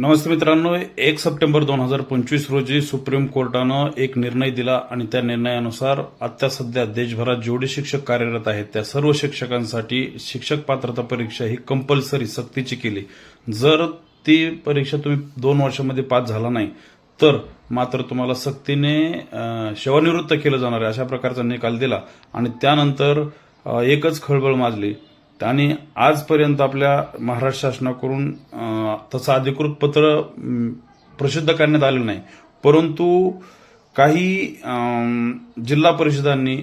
नमस्ते मित्रांनो एक सप्टेंबर दोन हजार पंचवीस रोजी सुप्रीम कोर्टानं एक निर्णय दिला आणि त्या निर्णयानुसार आता सध्या देशभरात जेवढे शिक्षक कार्यरत आहेत त्या सर्व शिक्षकांसाठी शिक्षक पात्रता परीक्षा ही कंपल्सरी सक्तीची केली. जर ती परीक्षा तुम्ही दोन वर्षामध्ये पास झाला नाही तर मात्र तुम्हाला सक्तीने सेवानिवृत्त केलं जाणार आहे अशा प्रकारचा निकाल दिला आणि त्यानंतर एकच खळबळ माजली. आणि आजपर्यंत आपल्या महाराष्ट्र शासनाकडून तसं अधिकृत पत्र प्रसिद्ध करण्यात आलेलं नाही. परंतु काही जिल्हा परिषदांनी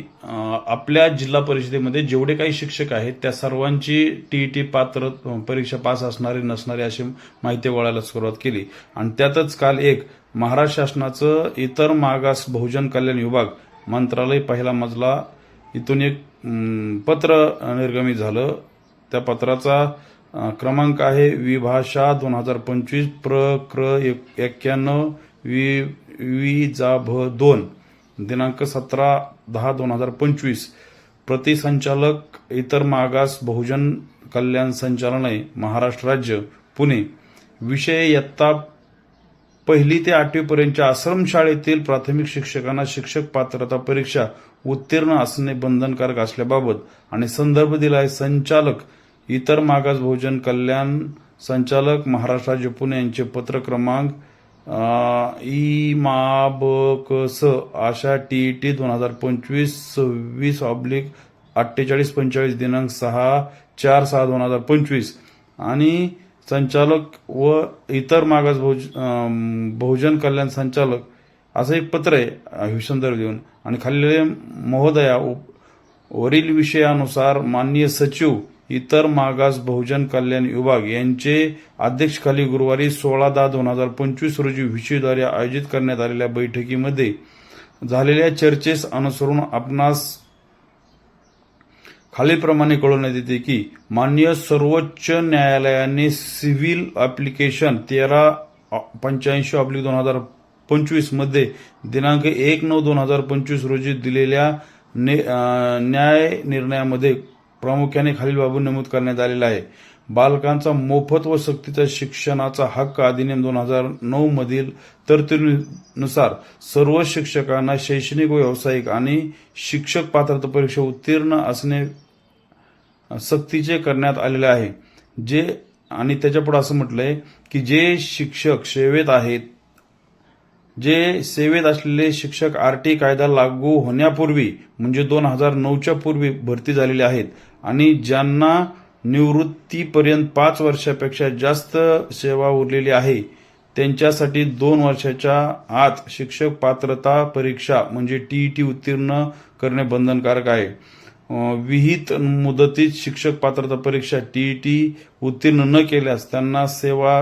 आपल्या जिल्हा परिषदेमध्ये जेवढे काही शिक्षक आहेत त्या सर्वांची टी टी पात्र परीक्षा पास असणारे नसणारे अशी माहिती वळायला सुरुवात केली. आणि त्यातच काल एक महाराष्ट्र शासनाचं इतर मागास बहुजन कल्याण विभाग मंत्रालय पहिला मजला इथून एक पत्र निर्गमित झालं. त्या पत्राचा क्रमांक आहे विभाषा दोन हजार पंचवीस प्र क्र एक- एक्क्याण्णव वि वी जा भ दोन दिनांक सतरा दहा दोन हजार पंचवीस. प्रतिसंचालक इतर मागास बहुजन कल्याण संचालनालय महाराष्ट्र राज्य पुणे. विषय यत्ता पहिली ते आठवीपर्यंतच्या आश्रमशाळेतील प्राथमिक शिक्षकांना शिक्षक पात्रता परीक्षा उत्तीर्ण असणे बंधनकारक असल्याबाबत आणि संदर्भ दिला आहे संचालक. इतर मागास बहुजन कल्याण संचालक महाराष्ट्र राज्य पुणे यांचे पत्र क्रमांक ई मा ब क स आशा टी दोन हजार पंचवीस सव्वीस ऑब्लिक अठ्ठेचाळीस पंचेचाळीस दिनांक सहा चार सहा दोन हजार पंचवीस. आणि संचालक व इतर मागास बहुज बहुजन कल्याण संचालक असं एक पत्र आहे अं, देऊन आणि खाल्लेले महोदया उप- वरील विषयानुसार माननीय सचिव इतर मागास बहुजन कल्याण विभाग यांचे अध्यक्षखाली गुरुवारी सोळा दहा दोन हजार पंचवीस रोजी विषयद्वारे आयोजित करण्यात आलेल्या बैठकीमध्ये झालेल्या चर्चेस अनुसरून आपणास खालीलप्रमाणे कळवण्यात येते की माननीय सर्वोच्च न्यायालयाने सिव्हिल ॲप्लिकेशन तेरा पंच्याऐंशी ऑब्लिक दोन हजार पंचवीसमध्ये दिनांक एक नऊ दोन हजार पंचवीस रोजी दिलेल्या ने- न्याय निर्णयामध्ये प्रामुख्याने खालील बाबू नमूद करण्यात आलेला आहे. बालकांचा मोफत व सक्तीचा शिक्षणाचा हक्क अधिनियम दोन हजार नऊ मधील तरतुदीनुसार सर्व शिक्षकांना शैक्षणिक व व्यावसायिक आणि शिक्षक पात्रता परीक्षा उत्तीर्ण असणे सक्तीचे करण्यात आलेले आहे. जे आणि त्याच्यापुढे असं म्हटलंय की जे शिक्षक सेवेत आहेत जे सेवेत असलेले शिक्षक आरटी कायदा लागू होण्यापूर्वी म्हणजे दोन हजार नऊच्या पूर्वी भरती झालेले आहेत आणि ज्यांना निवृत्तीपर्यंत पाच वर्षापेक्षा जास्त सेवा उरलेली आहे त्यांच्यासाठी दोन वर्षाच्या आत शिक्षक पात्रता परीक्षा म्हणजे टीईटी उत्तीर्ण करणे बंधनकारक आहे. विहित मुदतीत शिक्षक पात्रता परीक्षा टीईटी उत्तीर्ण न केल्यास त्यांना सेवा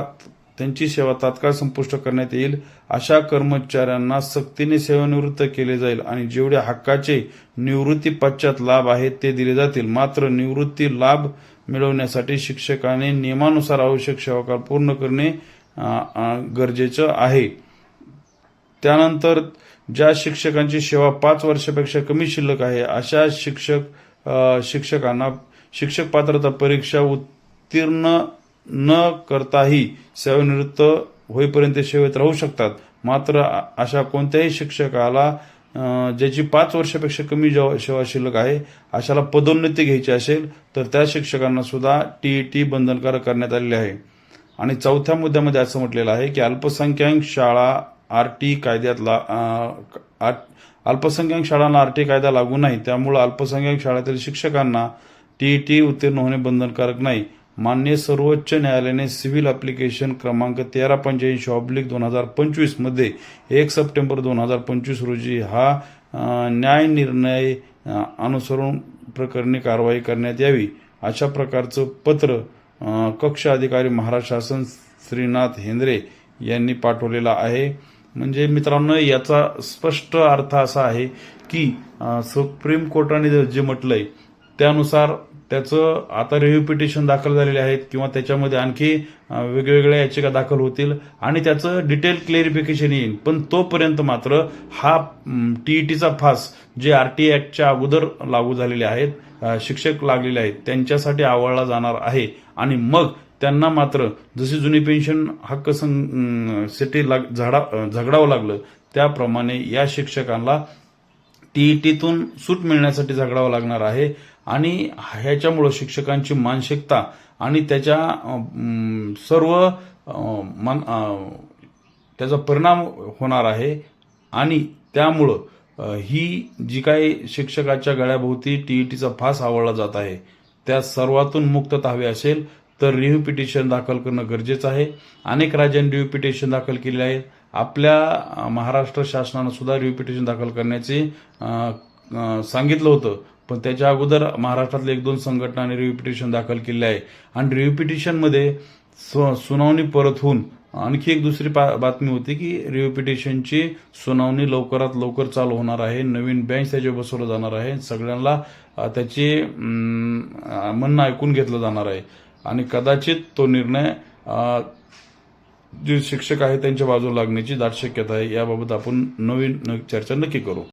त्यांची सेवा तात्काळ संपुष्ट करण्यात येईल. अशा कर्मचाऱ्यांना सक्तीने सेवानिवृत्त केले जाईल आणि जेवढे हक्काचे निवृत्ती पश्चात लाभ आहेत ते दिले जातील. मात्र निवृत्ती लाभ मिळवण्यासाठी शिक्षकाने नियमानुसार आवश्यक सेवाकाळ पूर्ण करणे गरजेचं आहे. त्यानंतर ज्या शिक्षकांची सेवा पाच वर्षापेक्षा कमी शिल्लक आहे अशा शिक्षक शिक्षकांना शिक्षक पात्रता परीक्षा उत्तीर्ण न करताही सेवानिवृत्त होईपर्यंत सेवेत राहू शकतात. मात्र अशा कोणत्याही शिक्षकाला ज्याची पाच वर्षापेक्षा कमी सेवा शिल्लक आहे अशाला पदोन्नती घ्यायची असेल तर त्या शिक्षकांना सुद्धा टी बंधनकारक करण्यात आलेली आहे. आणि चौथ्या मुद्द्यामध्ये असं म्हटलेलं आहे की अल्पसंख्याक शाळा आरटी कायद्यातला अं, आर- अल्पसंख्याक शाळांना आरटी कायदा लागू नाही त्यामुळे अल्पसंख्याक शाळेतील शिक्षकांना टी टी उत्तीर्ण होणे बंधनकारक नाही. मान्य सर्वोच्च न्यायालयाने सिव्हिल ॲप्लिकेशन क्रमांक तेरा पंच्याऐंशी ऑब्लिक दोन हजार पंचवीसमध्ये एक सप्टेंबर दोन हजार पंचवीस रोजी हा न्याय निर्णय अनुसरून प्रकरणी कारवाई करण्यात यावी. अशा प्रकारचं पत्र कक्ष अधिकारी महाराष्ट्र शासन श्रीनाथ हेंद्रे यांनी पाठवलेला आहे. म्हणजे मित्रांनो याचा स्पष्ट अर्थ असा आहे की सुप्रीम कोर्टाने जे म्हटलंय त्यानुसार त्याचं आता रिव्ह्यू पिटिशन दाखल झालेले आहेत किंवा त्याच्यामध्ये आणखी वेगवेगळ्या याचिका दाखल होतील आणि त्याचं डिटेल क्लेरिफिकेशन येईल. पण तोपर्यंत मात्र हा टीईटीचा फास जे आर टी ॲक्टच्या अगोदर लागू झालेले आहेत शिक्षक लागलेले आहेत त्यांच्यासाठी आवळला जाणार आहे. आणि मग त्यांना मात्र जशी जुनी पेन्शन हक्क सं- साठी लाग- झगडावं लागलं त्याप्रमाणे या शिक्षकांना टीईटीतून सूट मिळण्यासाठी झगडावं लागणार आहे. आणि ह्याच्यामुळं शिक्षकांची मानसिकता आणि त्याच्या सर्व मन त्याचा परिणाम होणार आहे. आणि त्यामुळं ही जी काही शिक्षकाच्या गळ्याभोवती टीईटीचा फास आवळला जात आहे त्या सर्वातून मुक्तता हवी असेल तर रिव्ह्यू पिटिशन दाखल करणं गरजेचं आहे. अनेक राज्यांनी रिव्ह्यू पिटिशन दाखल केले आहेत. आपल्या महाराष्ट्र शासनानं सुद्धा रिव्ह्यू पिटिशन दाखल करण्याचे सांगितलं होतं. पण त्याच्या अगोदर महाराष्ट्रातल्या एक दोन संघटनांनी रिव्ह्यू पिटिशन दाखल केले आहे. आणि रिव्ह्यू पिटिशनमध्ये सु- सुनावणी परत होऊन आणखी एक दुसरी पा- बातमी होती की रिव्ह्यू पिटिशनची सुनावणी लवकरात लवकर चालू होणार आहे. नवीन बेंच त्याच्यावर बसवलं जाणार आहे. सगळ्यांना त्याचे म्हणणं ऐकून घेतलं जाणार आहे. आणि कदाचित तो निर्णय जे शिक्षक आहेत त्यांच्या बाजूला लागण्याची दाट शक्यता आहे. याबाबत आपण नवीन चर्चा नक्की करू.